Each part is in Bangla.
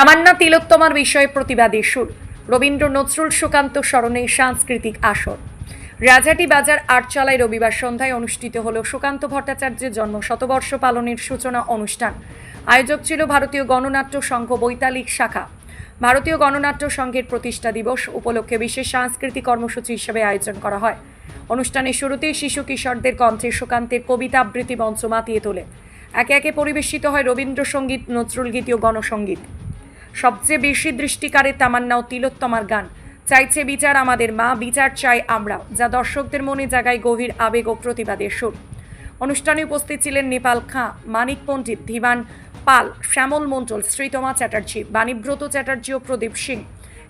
তামান্না তিলোত্তমার বিষয়ে প্রতিবাদী সুর রবীন্দ্র নজরুল সুকান্ত স্মরণে সাংস্কৃতিক আসর। রাজাটি বাজার আটচালায় রবিবার সন্ধ্যায় অনুষ্ঠিত হল সুকান্ত ভট্টাচার্যের জন্ম শতবর্ষ পালনের সূচনা অনুষ্ঠান। আয়োজক ছিল ভারতীয় গণনাট্য সংঘ বৈতালিক শাখা। ভারতীয় গণনাট্য সংঘের প্রতিষ্ঠা দিবস উপলক্ষে বিশেষ সাংস্কৃতিক কর্মসূচি হিসেবে আয়োজন করা হয়। অনুষ্ঠানের শুরুতেই শিশু কিশোরদের কণ্ঠে সুকান্তের কবিতা আবৃত্তি মঞ্চ মাতিয়ে তোলে। একে একে পরিবেশিত হয় রবীন্দ্রসঙ্গীত নজরুল গীতি ও গণসঙ্গীত। সবচেয়ে বেশি দৃষ্টিকারে তামান্না ও তিলোত্তমার গান। চাইছে বিচার আমাদের মা, বিচার চাই আমরা যা দর্শকদের মনে জাগায় গভীর আবেগ ও প্রতিবাদের সুর। অনুষ্ঠানে উপস্থিত ছিলেন নেপাল খাঁ, মানিক পণ্ডিত ধীমান পাল, শ্যামল মণ্ডল, শ্রীতমা চ্যাটার্জি, বাণীব্রত চ্যাটার্জি ও প্রদীপ সিং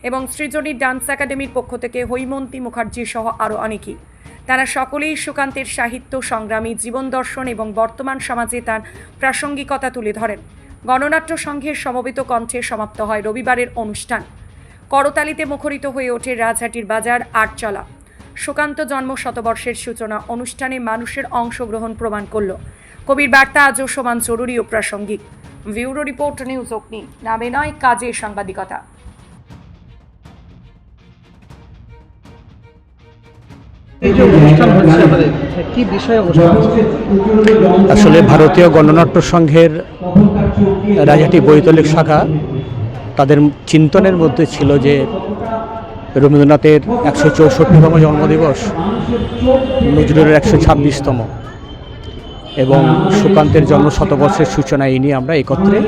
এবং সৃজনী ডান্স একাডেমির পক্ষ থেকে হৈমন্তী মুখার্জি সহ আরও অনেকেই। তারা সকলেই সুকান্তের সাহিত্য সংগ্রামী, জীবন দর্শন এবং বর্তমান সমাজে তার প্রাসঙ্গিকতা তুলে ধরেন। গণনাট্য সংঘের সমবেত কণ্ঠে সমাপ্ত হয় রবিবারের অনুষ্ঠান। করতালিতে মুখরিত হয়ে ওঠে রাজহাটির বাজার আটচলা। সুকান্ত জন্ম শতবর্ষের সূচনা অনুষ্ঠানে মানুষের অংশগ্রহণ প্রমাণ করল। কবির বার্তা আজও সমান জরুরি ও প্রাসঙ্গিক। ব্যুরো রিপোর্ট নিউজ অগ্নি। নামে নয় কাজে সাংবাদিকতা। এই যে অনুষ্ঠান হচ্ছে আমাদের কি বিষয়ে অনুষ্ঠান আসলে ভারতীয় গণনাট্য সংঘের রাজাটি বৈতলিক শাখা, তাদের চিন্তনের মধ্যে ছিল যে রবীন্দ্রনাথের একশো চৌষট্টিতম জন্মদিবস, নজরুলের একশো ছাব্বিশতম এবং সুকান্তের জন্ম শতবর্ষের সূচনা এই নিয়ে আমরা একত্রে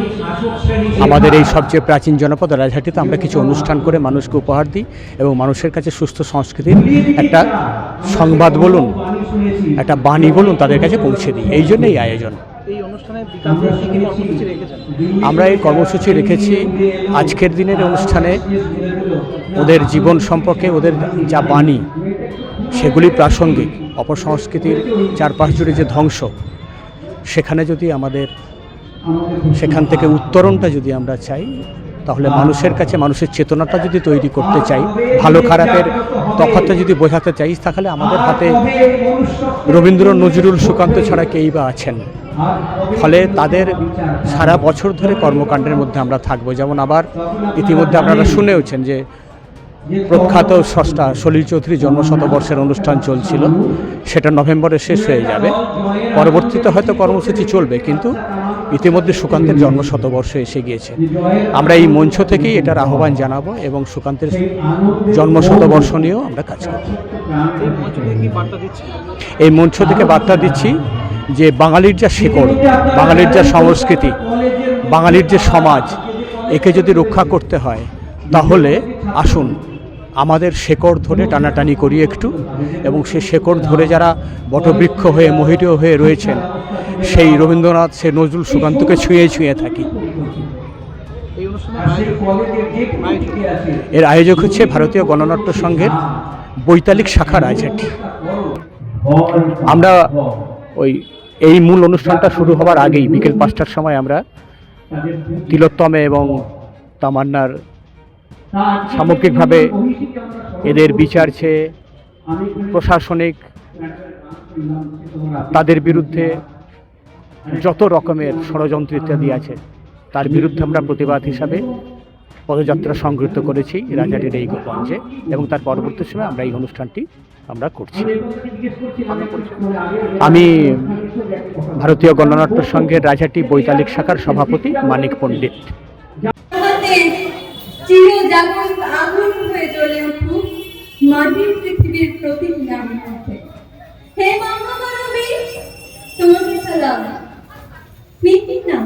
আমাদের এই সবচেয়ে প্রাচীন জনপদ রাজহাটিতে আমরা কিছু অনুষ্ঠান করে মানুষকে উপহার দিই এবং মানুষের কাছে সুস্থ সংস্কৃতির একটা সংবাদ বলুন, একটা বাণী বলুন তাদের কাছে পৌঁছে দিই। এই জন্য এই আয়োজন। আমরা এই কর্মসূচি রেখেছি। আজকের দিনের অনুষ্ঠানে ওদের জীবন সম্পর্কে, ওদের যা বাণী, সেগুলি প্রাসঙ্গিক। অপসংস্কৃতির চারপাশ জুড়ে যে ধ্বংস, সেখানে যদি আমাদের, সেখান থেকে উত্তরণটা যদি আমরা চাই, তাহলে মানুষের কাছে, মানুষের চেতনাটা যদি তৈরি করতে চাই, ভালো খারাপের তফাৎটা যদি বোঝাতে চাই, তাহলে আমাদের হাতে রবীন্দ্র নজরুল সুকান্ত ছাড়া কেই বা আছেন। ফলে তাদের সারা বছর ধরে কর্মকাণ্ডের মধ্যে আমরা থাকব। যেমন আবার ইতিমধ্যে আপনারা শুনেওছেন যে প্রখ্যাত স্রষ্টা সলিল চৌধুরী জন্ম শতবর্ষের অনুষ্ঠান চলছিল। সেটা নভেম্বরে শেষ হয়ে যাবে। পরবর্তীতে হয়তো কর্মসূচি চলবে কিন্তু ইতিমধ্যে সুকান্তের জন্ম শতবর্ষ এসে গিয়েছে। আমরা এই মঞ্চ থেকেই এটার আহ্বান জানাব এবং সুকান্তের জন্ম শতবর্ষ নিয়েও আমরা কাজ করব। এই মঞ্চ থেকে বার্তা দিচ্ছে যে বাঙালির যা শিকড়, বাঙালির যা সংস্কৃতি, বাঙালির যে সমাজ, একে যদি রক্ষা করতে হয়, তাহলে আসুন আমাদের শেকড় ধরে টানাটানি করি একটু এবং সেই শেকড় ধরে যারা বটবৃক্ষ হয়ে মোহিত হয়ে রয়েছেন, সেই রবীন্দ্রনাথ, সে নজরুল সুকান্তকে ছুঁয়ে ছুঁয়ে থাকি। আয়োজক এর আয়োজক হচ্ছে ভারতীয় গণনাট্য সংঘের বৈতালিক শাখার রাজহাটি আমরা ওই এই মূল অনুষ্ঠানটা শুরু হওয়ার আগেই বিকেল পাঁচটার সময় আমরা তিলোত্তমে এবং তামান্নার সামগ্রিকভাবে এদের বিচার চেয়ে প্রশাসনিক তাদের বিরুদ্ধে যত রকমের ষড়যন্ত্র ইত্যাদি আছে, তার বিরুদ্ধে আমরা প্রতিবাদ হিসাবে পদযাত্রা সংগৃহীত করেছি রাজাটির এই গঞ্জে এবং তার পরবর্তী সময় আমরা এই অনুষ্ঠানটি আমরা করছি। আমি ভারতীয় গণনাট্য সংঘের রাজাটি বৈতালিক শাখার সভাপতি মানিক পণ্ডিত। মাটির পৃথিবীর প্রতীক মধ্যে হে মহামানবী তোমাকে সালাম। নাম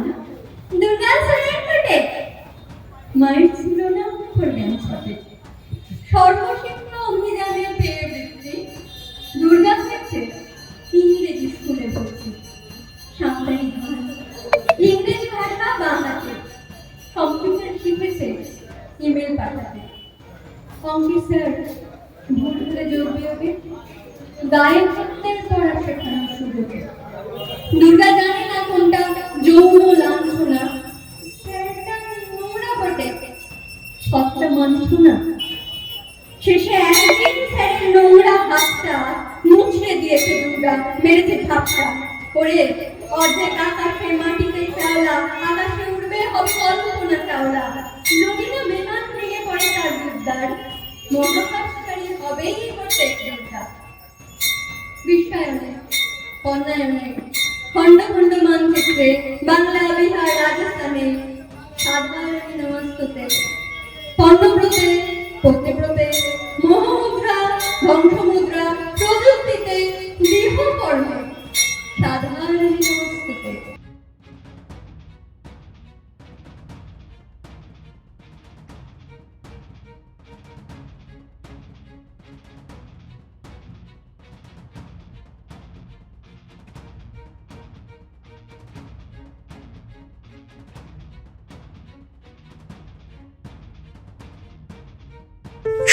হয়েছে ইংরেজি স্কুলে ভর্তি ঘর ইংরেজি ভাষা বাংলাতে। কম্পিউটার শিখেছে ইমেল পাঠাতে। অফিসার ভুল যোগ বিয়োগে গায়কত্বের পড়া শেখানোর সুযোগে। দুর্গা জানে না কোনটা যৌন লাঞ্ছনা। নোংরা বটে। সবটা মন্থনা শেষে মেরেছে ঝাপটা করে অর্ধেক আকাশে মাটিতে শ্যাওলা, আকাশে উঠবে হবে কল্পনা শ্যাওলা নবীনা বেমান ভেঙে পড়ে তার বুদ্ধার মহাকাশচারী হবেই প্রত্যেক যোদ্ধা। বিশ্বায়নে অন্যায়নে, খণ্ড খণ্ড মানচিত্রে, বাংলা, বিহার, রাজস্থানে সাধারণ নমস্ততে, পণ্যব্রতে পত্নীব্রতে